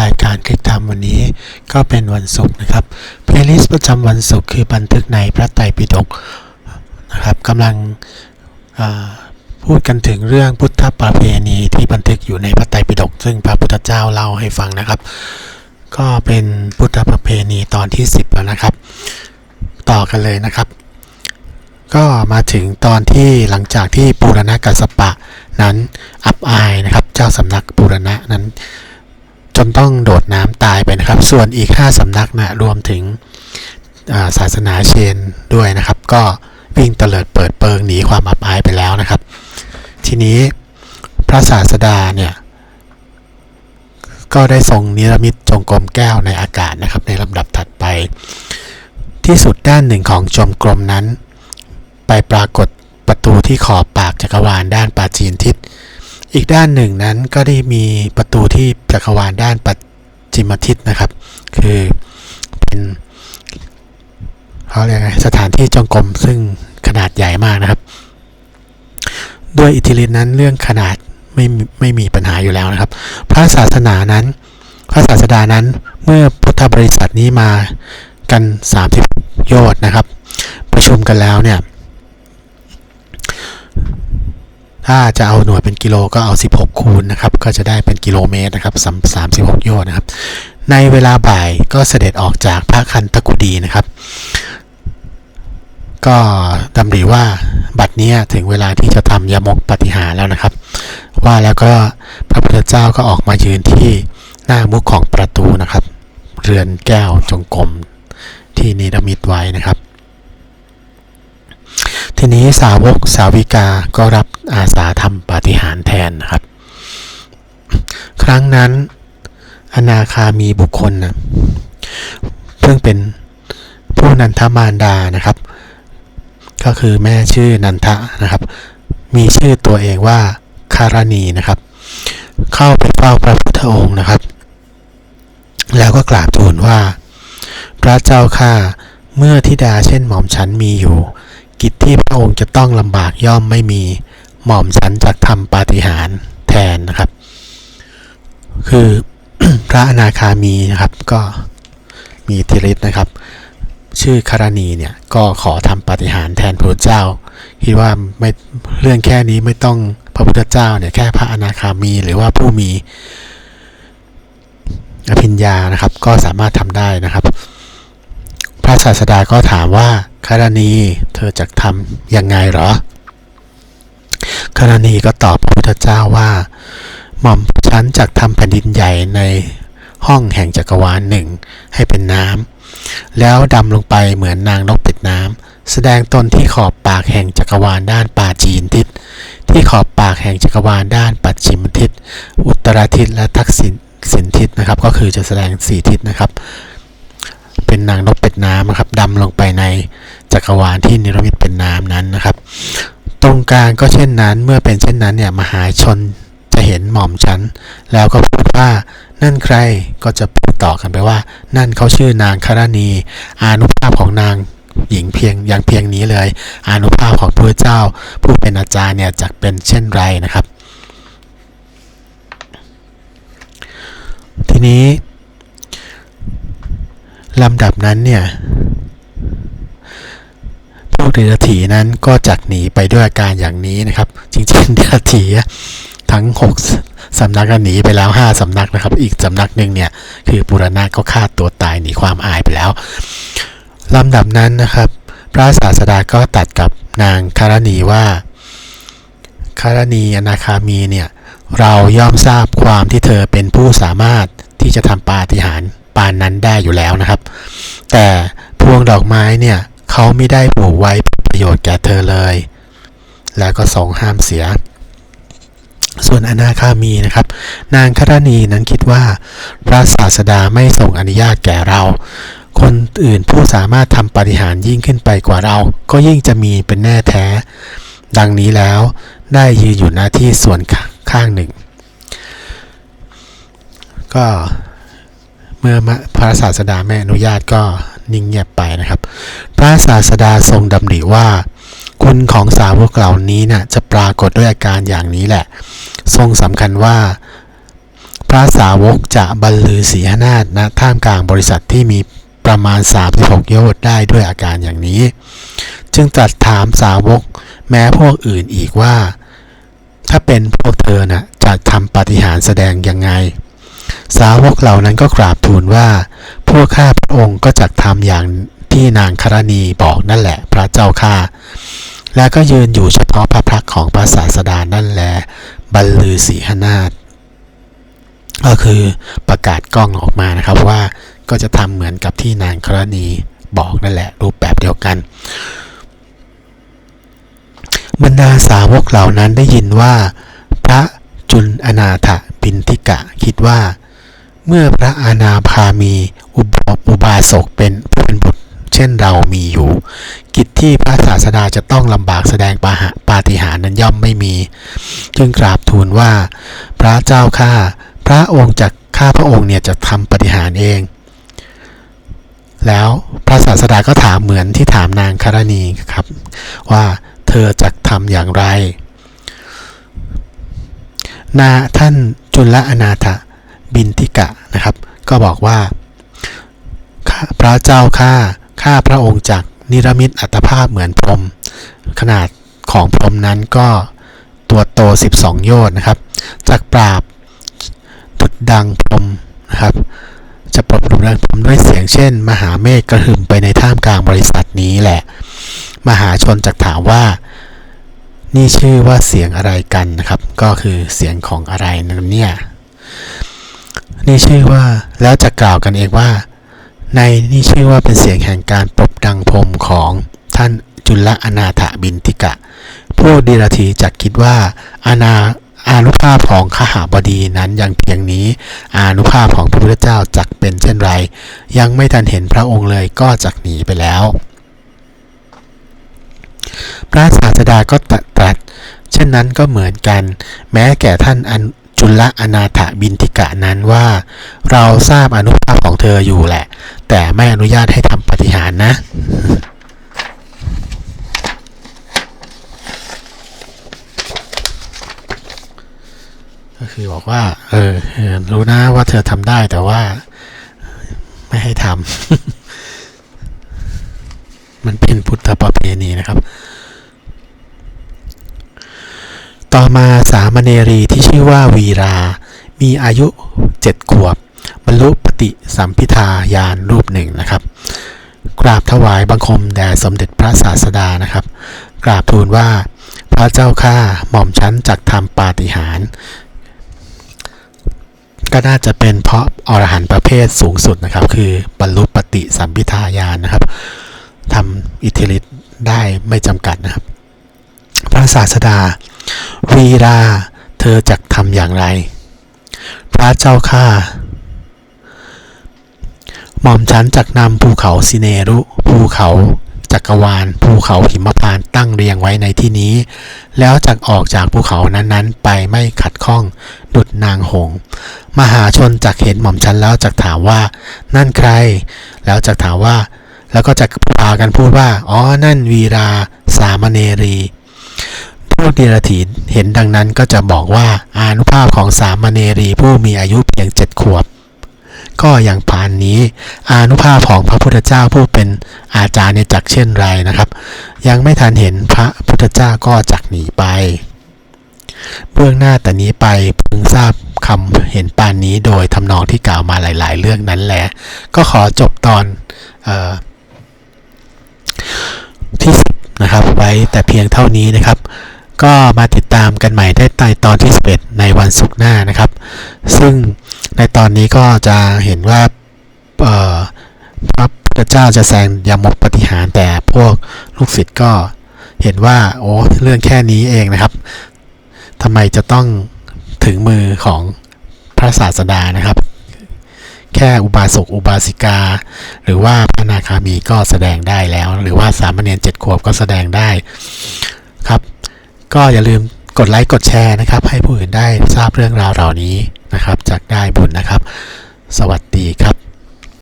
รายการคลิกธรรมวันนี้ก็เป็นวันศุกร์นะครับ เพลย์ลิสต์ประจำวันศุกร์คือบันทึกในพระไตรปิฎกนะครับกำลังพูดกันถึงเรื่องพุทธประเพณีที่บันทึกอยู่ในพระไตรปิฎกซึ่งพระพุทธเจ้าเล่าให้ฟังนะครับ ก็เป็นพุทธประเพณีตอนที่ 10 แล้วนะครับ ต่อกันเลยนะครับ ก็มาถึงตอนที่หลังจากที่ปูรณะกัสปะนั้นอับอายนะครับ เจ้าสำนักปูรณะนั้น จนต้องโดดน้ำตายไปนะครับ ส่วนอีก 5สำนักนะรวมถึงาศาสนาเชนด้วยนะครับ ก็วิ่งเตลิดเปิดเปิงหนีความอับอายไปแล้วนะครับ ทีนี้พระศาสดาเนี่ยก็ได้ทรงนิรมิตจงกรมแก้วในอากาศนะครับ ในลำดับถัดไป ที่สุดด้านหนึ่งของจมกรมนั้น ไปปรากฏประตูที่ขอบปากจักรวาลด้านปาจีนทิศ อีกด้านหนึ่งนั้นก็ได้มีประตูที่จักรวาลด้านปัจจิมทิศนะครับ คือเป็นเขาเรียกไงสถานที่จงกรมซึ่งขนาดใหญ่มากนะครับ ด้วยอิทธิฤทธินั้นเรื่องขนาดไม่ไม่มีปัญหาอยู่แล้วนะครับ พระศาสนานั้น พระศาสดานั้นเมื่อพุทธบริษัทนี้มากัน 30 โยชน์นะครับ ประชุมกันแล้วเนี่ย ถ้าจะเอาหน่วยเป็นกิโลก็เอา 16 คูณนะครับ ก็จะได้เป็นกิโลเมตรนะครับสาม36โยชน์นะครับ ในเวลาบ่ายก็เสด็จออกจากพระคันตกุดีนะครับ ก็ดำริว่าบัดเนี้ยถึงเวลาที่จะทำยมกปฏิหารแล้วนะครับ ว่าแล้วก็พระพุทธเจ้าก็ออกมายืนที่หน้ามุขของประตูนะครับ เรือนแก้วจงกรมที่นิรมิตไว้นะครับ ทีนี้สาวกสาวิกาก็รับอาสาทำปาฏิหาริย์แทนนะครับ ครั้งนั้น อนาคามีบุคคลนะเพิ่งเป็นผู้นันทมารดานะครับ ก็คือแม่ชื่อนันทะนะครับ มีชื่อตัวเองว่าคารณีนะครับ เข้าไปเฝ้าพระพุทธองค์นะครับ แล้วก็กราบทูลว่า พระเจ้าข้าเมื่อธิดาเช่นหม่อมฉันมีอยู่ กิจที่พระองค์จะต้องลำบากย่อมไม่มีหม่อมฉันจะทำปาฏิหาริย์แทนนะครับ คือพระอนาคามีนะครับก็มีอิทธิฤทธิ์นะครับ ชื่อคารณีเนี่ยก็ขอทำปาฏิหาริย์แทนพระพุทธเจ้าคิดว่าไม่เรื่องแค่นี้ไม่ต้องพระพุทธเจ้าเนี่ยแค่พระอนาคามี หรือว่าผู้มีอภิญญานะครับ ก็สามารถทำได้นะครับ พระศาสดาก็ถามว่า คารณีเธอจะทำยังไงหรอคารณีก็ตอบพระพุทธเจ้าว่า หม่อมฉันจักทำแผ่นดินใหญ่ในห้องแห่งจักรวาลหนึ่งให้เป็นน้ำแล้วดำลงไปเหมือนนางนกเป็ดน้ำแสดงตนที่ขอบปากแห่งจักรวาลด้านป่าจีนทิศ ที่ขอบปากแห่งจักรวาลด้านปัจฉิมทิศ อุตรทิศและทักษิณสินทิศนะครับ ก็คือจะแสดงสี่ทิศนะครับ เป็นนางนกเป็ดน้ำนะครับดำลงไปใน จักรวาลที่นิรมิตเป็นน้ำนั้นนะครับ ตรงกลางก็เช่นนั้นเมื่อเป็นเช่นนั้นเนี่ยมหาชนจะเห็นหม่อมฉัน แล้วก็พูดว่านั่นใครก็จะพูดต่อกันไปว่า นั่นเขาชื่อนางคารณี อานุภาพของนางหญิงเพียงอย่างเพียงนี้เลย อานุภาพของพระเจ้า ผู้เป็นอาจารย์เนี่ยจะเป็นเช่นไรนะครับ ทีนี้ลำดับนั้นเนี่ย เดรัจฉีนั้นก็จักหนีไปด้วยอาการอย่างนี้นะครับ จริงๆเดรัจฉีทั้ง 6 สำนักหนีไปแล้ว 5 สำนักนะครับ อีกสำนักหนึ่งเนี่ยคือปุรณะก็ฆ่าตัวตายหนีความอายไปแล้วลำดับนั้นนะครับ พระศาสดาก็ตัดกับนางคารณีว่าคารณีอนาคามีเนี่ยเราย่อมทราบความที่เธอเป็นผู้สามารถที่จะทำปาฏิหาริย์ปานนั้นได้อยู่แล้วนะครับ แต่พวงดอกไม้เนี่ย เขาไม่ได้ปลูกไว้ประโยชน์แก่เธอเลย แล้วก็ทรงห้ามเสีย ส่วนอนาคามีนะครับ นางคารณีนั้นคิดว่า พระศาสดาไม่ทรงอนุญาตแก่เรา คนอื่นผู้สามารถทำปฏิหารย์ยิ่งขึ้นไปกว่าเรา ก็ยิ่งจะมีเป็นแน่แท้ ดังนี้แล้วได้ยืนอยู่หน้าที่ส่วนข้างหนึ่ง ก็เมื่อพระศาสดาไม่อนุญาตก็ นิ่งเงียบไปนะครับ พระศาสดาทรงดำริว่า คุณของสาวกเหล่านี้น่ะจะปรากฏด้วยอาการอย่างนี้แหละ ทรงสำคัญว่า พระสาวกจะบรรลือศีหนาฏณท่ามกลางบริษัทที่มีประมาณ 36 โยชน์ได้ด้วยอาการอย่างนี้ จึงตรัสถามสาวกแม้พวกอื่นอีกว่า ถ้าเป็นพวกเธอน่ะจะทำปาฏิหาริย์แสดงยังไง สาวกเหล่านั้นก็กราบทูลว่า พวกข้าพระองค์ก็จะทำอย่างที่นางคารณีบอกนั่นแหละ พระเจ้าข้าแล้วก็ยืนอยู่เฉพาะพระพักของพระศาสดานั่นแหละบรรลือสีหนาฏก็คือประกาศกล้องออกมานะครับว่าก็จะทำเหมือนกับที่นางคารณีบอกนั่นแหละ รูปแบบเดียวกัน บรรดาสาวกเหล่านั้นได้ยินว่า พระจุลอนาถบินทิกะคิดว่า เมื่อพระอานาพามีอุบอุบาสกเป็นเป็นบุตร เช่นเรามีอยู่ กิจที่พระศาสดาจะต้องลำบากแสดงปาหะปาฏิหาริย์นั้นย่อมไม่มี จึงกราบทูลว่า พระเจ้าข้าพระองค์จากข้าพระองค์เนี่ยจะทำปฏิหารเอง แล้วพระศาสดาก็ถามเหมือนที่ถามนางคารณีครับ ว่าเธอจะทำอย่างไร นาท่านจุลอนาถ บินทิกะนะครับ ก็บอกว่า พระเจ้าข้าข้าพระองค์จากนิรมิตอัตภาพเหมือนพรม ขนาดของพรมนั้นก็ตัวโต 12 โยชน์นะครับจากปราบดุดดังพรมนะครับ จะปรบดุดดังพรหมด้วยเสียงเช่น มหาเมฆกระหึ่มไปในท่ามกลางบริษัทนี้แหละ มหาชนจักถามว่านี่ชื่อว่าเสียงอะไรกันนะครับ ก็คือเสียงของอะไรนั่นเนี่ย นี่ชื่อว่าแล้วจะกล่าวกันเองว่า ในนี่ชื่อว่าเป็นเสียงแห่งการปรบดังพรมของท่านจุลอนาถบินทิกะพวกดีรถีจักคิดว่าอาณาอานุภาพของขหาบดีนั้นยังเพียงนี้ อานุภาพของพระพุทธเจ้าจักเป็นเช่นไร ยังไม่ทันเห็นพระองค์เลยก็จักหนีไปแล้ว พระศาสดาก็ตรัสเช่นนั้นก็เหมือนกัน แม้แก่ท่านอัน จุลอนาถบินทิกะนั้นว่า เราทราบอนุภาพของเธออยู่แหละ แต่ไม่อนุญาตให้ทำปฏิหารนะ ก็คือบอกว่า เออ รู้นะว่าเธอทำได้แต่ว่า ไม่ให้ทำมันเป็นพุทธประเพณีนะครับ ต่อมาสามเณรีที่ชื่อว่าวีรา มีอายุเจ็ดขวบ บรรลุปฏิสัมพิทายานรูปหนึ่งนะครับ กราบถวายบังคมแด่สมเด็จพระศาสดานะครับ กราบทูลว่าพระเจ้าข้าหม่อมชั้นจักทำปาฏิหาริย์ก็น่าจะเป็นเพราะอรหันต์ประเภทสูงสุดนะครับ คือบรรลุปฏิสัมพิทายานนะครับทำอิทธิฤทธิ์ได้ไม่จำกัดนะครับ พระศาสดา วีราเธอจักทำอย่างไร พระเจ้าข้าหม่อมฉันจักนำภูเขาสิเนรุ ภูเขาจักรวาล ภูเขาหิมพานตั้งเรียงไว้ในที่นี้ แล้วจักออกจากภูเขานั้นๆ ไปไม่ขัดข้อง ดุดนางหง มหาชนจักเห็นหม่อมฉันแล้วจักถามว่า นั่นใคร แล้วจักถามว่า แล้วก็จะพากันพูดว่า อ๋อ นั่นวีรา สามเณรี วกเดรถีเห็นดังนั้นก็จะบอกว่าอานุภาพของสามเณรีผู้มีอายุเพียงเจ็ดขวบ ก็อย่างพานนี้ อานุภาพของพระพุทธเจ้าผู้เป็นอาจารย์ในจักเช่นไรนะครับ ยังไม่ทันเห็นพระพุทธเจ้าก็จักหนีไปเบื้องหน้าแต่นี้ไปพึงทราบคำเห็นปานนี้โดยทำนองที่กล่าวมาหลาย ๆ เรื่องนั้นแหละ ก็ขอจบตอนออที่สิบนะครับ ไว้แต่เพียงเท่านี้นะครับ ก็มาติดตามกันใหม่ได้ในตอนที่ 11 ในวันศุกร์หน้านะครับ ซึ่งในตอนนี้ก็จะเห็นว่าพระพุทธเจ้าจะแสงยมกปฏิหารแต่พวกลูกศิษย์ก็เห็นว่าโอ้เรื่องแค่นี้เองนะครับทำไมจะต้องถึงมือของพระศาสดานะครับ แค่อุบาสกอุบาสิกา หรือว่าพระนาคามีก็แสดงได้แล้ว หรือว่าสามเณรเจ็ดขวบก็แสดงได้ ก็อย่าลืมกดไลค์กดแชร์นะครับ ให้ผู้อื่นได้ทราบเรื่องราวเหล่านี้นะครับจากได้บุญนะครับ สวัสดีครับ